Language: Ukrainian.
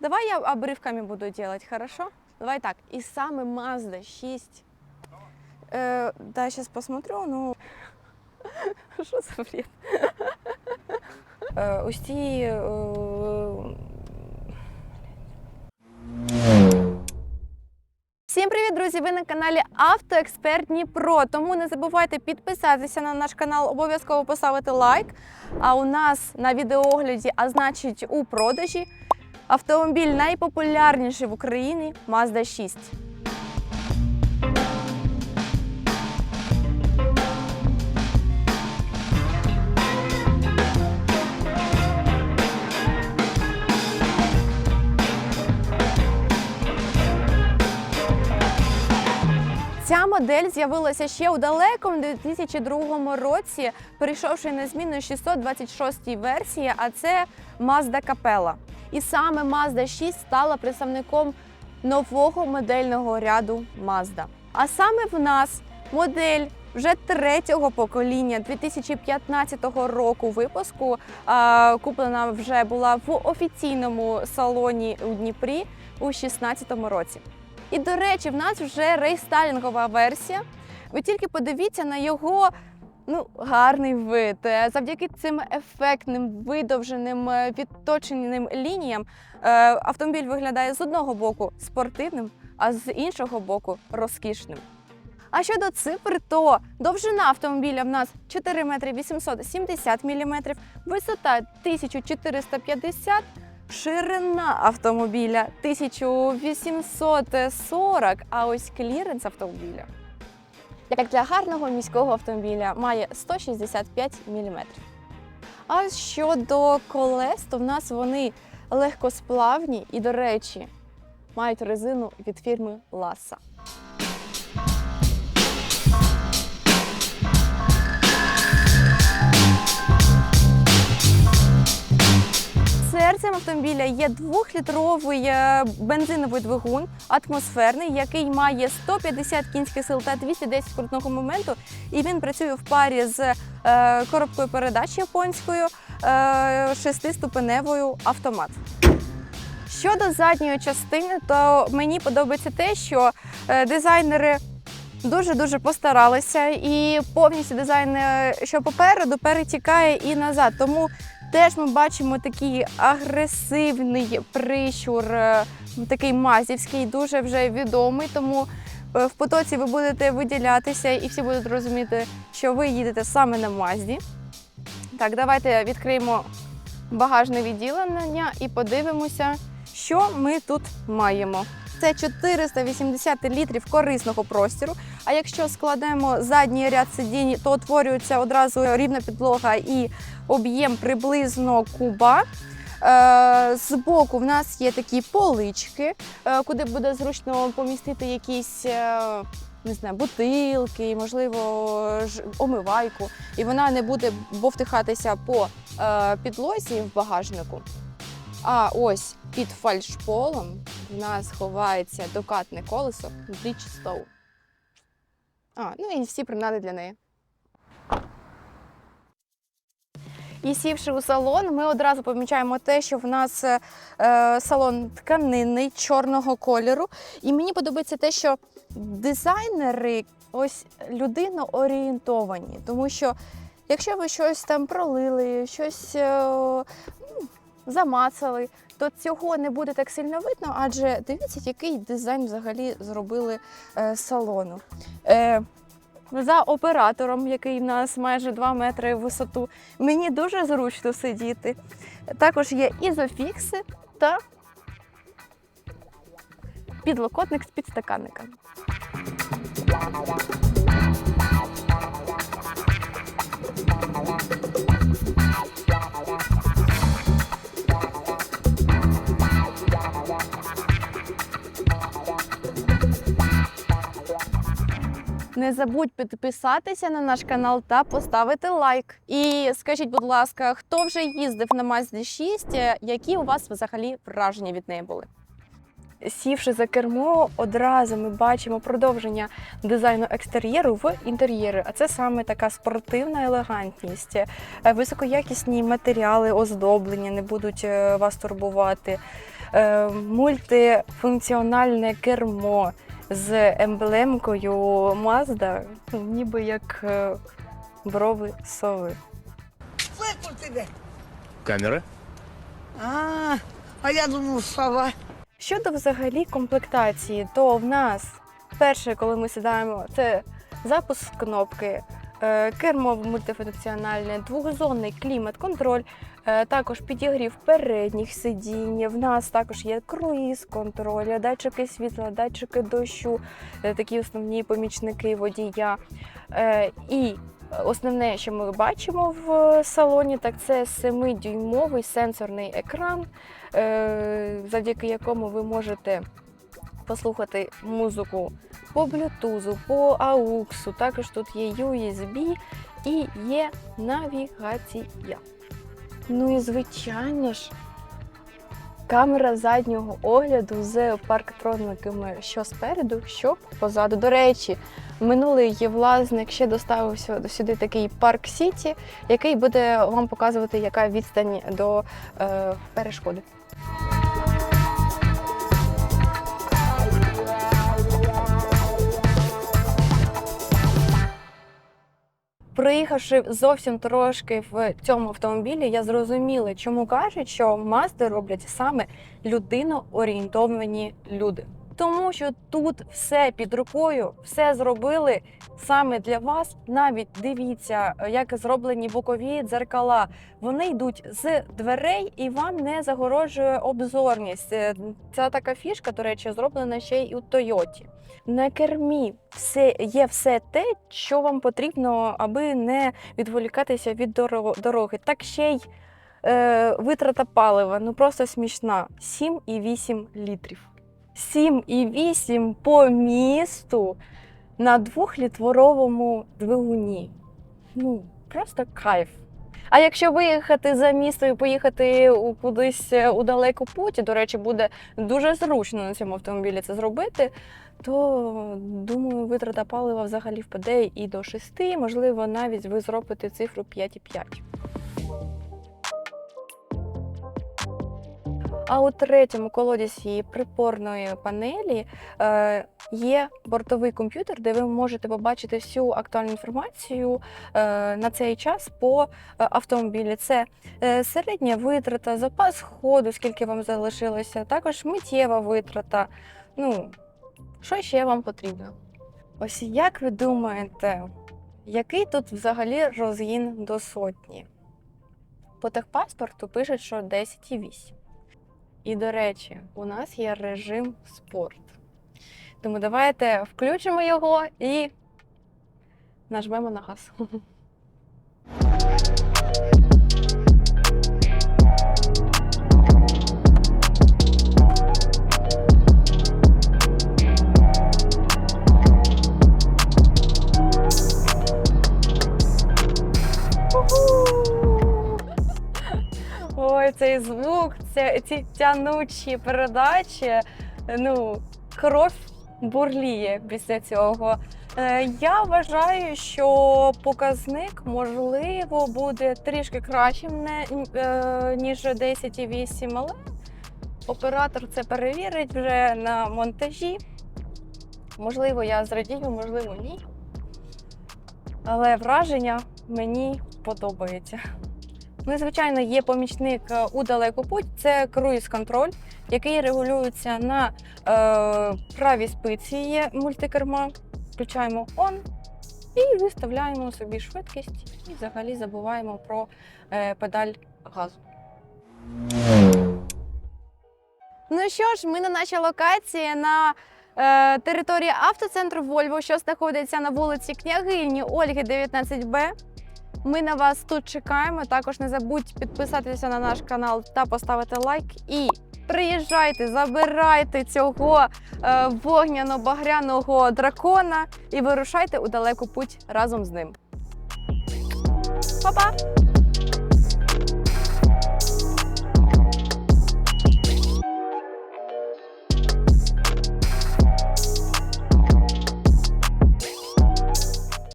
Давай я обрывками буду делать, хорошо? Давай так. И самый Mazda 6. Э, да, сейчас посмотрю, ну... Що за бред? Е, Ось ці... е, Всім привіт, друзі! Ви на каналі Автоексперт Дніпро. Тому не забувайте підписатися на наш канал, обов'язково поставити лайк. А у нас на відеоогляді, а значить у продажі, автомобіль найпопулярніший в Україні Mazda 6. Ця модель з'явилася ще у далекому 2002 році, перейшовши на зміну 626 версії, а це Mazda Capella. І саме Mazda 6 стала представником нового модельного ряду Mazda. А саме в нас модель вже третього покоління 2015 року випуску куплена вже була в офіційному салоні у Дніпрі у 2016 році. І до речі, в нас вже рейстайлінгова версія. Ви тільки подивіться на його ну, гарний вид. Е, Завдяки цим ефектним, видовженим, е, відточеним лініям е, автомобіль виглядає з одного боку спортивним, а з іншого боку розкішним. А щодо цифр, то довжина автомобіля в нас 4 метри 870 мм, висота 1450 Ширина автомобіля 1840, а ось кліренс автомобіля, як для гарного міського автомобіля, має 165 мм. А щодо колес, то в нас вони легкосплавні і, до речі, мають резину від фірми Lassa. Автомобіля є двохлітровий е, бензиновий двигун, атмосферний, який має 150 кінських сил та 210 крутного моменту. І він працює в парі з е, коробкою передач японською, е, шестиступеневою автомат. Щодо задньої частини, то мені подобається те, що дизайнери дуже-дуже постаралися, і повністю дизайн, що попереду, перетікає і назад. Тому Теж ми бачимо такий агресивний прищур, е, такий мазівський, дуже вже відомий. Тому е, в потоці ви будете виділятися і всі будуть розуміти, що ви їдете саме на Мазді. Так, давайте відкриємо багажне відділення і подивимося, що ми тут маємо. Це 480 літрів корисного простіру. А якщо складемо задній ряд сидінь, то утворюється одразу рівна підлога і об'єм приблизно куба. Е, Збоку в нас є такі полички, е, куди буде зручно помістити якісь е, не знаю, бутилки, можливо, омивайку, і вона не буде бовтихатися по підлозі в багажнику. А ось під фальшполом в нас ховається докатне колесо Bridgestone. А, ну і всі принади для неї. І сівши у салон, ми одразу помічаємо те, що в нас е, салон тканинний чорного кольору. І мені подобається те, що дизайнери ось людино орієнтовані, тому що якщо ви щось там пролили, щось е, замацали, то цього не буде так сильно видно, адже дивіться, який дизайн взагалі зробили е, салону. Е, за оператором, який в нас майже 2 метри в висоту, мені дуже зручно сидіти. Також є ізофікси та підлокотник з підстаканниками. Не забудь підписатися на наш канал та поставити лайк. І скажіть, будь ласка, хто вже їздив на Mazda 6, е, які у вас взагалі враження від неї були? Сівши за кермо, одразу ми бачимо продовження дизайну екстер'єру в інтер'єри. А це саме така спортивна елегантність, Е, високоякісні матеріали, оздоблення не будуть е, вас турбувати. мультифункціональне кермо з емблемкою Mazda, ніби як е, брови сови. Тебя? Камера? А, а я думав, сова. Щодо взагалі комплектації, то в нас перше, коли ми сідаємо, це запуск кнопки, кермо мультифункціональне, двохзонний клімат-контроль, е, також підігрів передніх сидінь. В нас також є круїз-контроль, датчики світла, датчики дощу, е, такі основні помічники водія. Е, І основне, що ми бачимо в салоні, так це 7-дюймовий сенсорний екран е, завдяки якому ви можете послухати музику по блютузу, по AUX, також тут є USB і є навігація. Ну і звичайно ж, камера заднього огляду з парктрониками що спереду, що позаду. До речі, минулий власник ще доставив сю- сюди такий парк Сіті, який буде вам показувати, яка відстань до е, перешкоди. Проїхавши зовсім трошки в цьому автомобілі, я зрозуміла, чому кажуть, що Мазди роблять саме людино-орієнтовані люди. Тому що тут все під рукою, все зробили саме для вас. Навіть дивіться, як зроблені бокові дзеркала. Вони йдуть з дверей і вам не загороджує обзорність. Е, Ця така фішка, до речі, зроблена ще й у Тойоті. На кермі все є все те, що вам потрібно, аби не відволікатися від дороги. Так ще й е, витрата палива, ну просто смішна. 7,8 літрів. 7,8 по місту на двохлітровому двигуні. Ну, просто кайф. А якщо виїхати за місто і поїхати кудись е, у далеку путь, до речі, буде дуже зручно на цьому автомобілі це зробити, то думаю, витрата палива взагалі впаде і до 6, можливо, навіть ви зробите цифру 5,5. А у третьому колодязі припорної панелі е, є бортовий комп'ютер, де ви можете побачити всю актуальну інформацію е, на цей час по е, автомобілі. Це середня витрата, запас ходу, скільки вам залишилося, також миттєва витрата. Ну, що ще вам потрібно? Ось як ви думаєте, який тут взагалі розгін до сотні? По техпаспорту пишуть, що 10,8. І, до речі, у нас є режим спорт. Тому давайте включимо його і нажмемо на газ. цей звук, ця, ці тянучі передачі. Ну, кров бурліє після цього. Е, Я вважаю, що показник можливо буде трішки кращим, е, ніж 10,8, але оператор це перевірить вже на монтажі. Можливо, я зрадію, можливо, ні. Але враження мені подобається. Ну звичайно, є помічник е, у далеку путь. Це круїз-контроль, який регулюється на е, правій спиці. Є мультикерма. Включаємо on і виставляємо собі швидкість, і взагалі забуваємо про е, педаль газу. Ну що ж, ми на нашій локації на е, території автоцентру Вольво, що знаходиться на вулиці Княгині Ольги, 19Б. Ми на вас тут чекаємо. Також не забудь підписатися на наш канал та поставити лайк. І приїжджайте, забирайте цього е, вогняно-багряного дракона і вирушайте у далеку путь разом з ним. Па-па!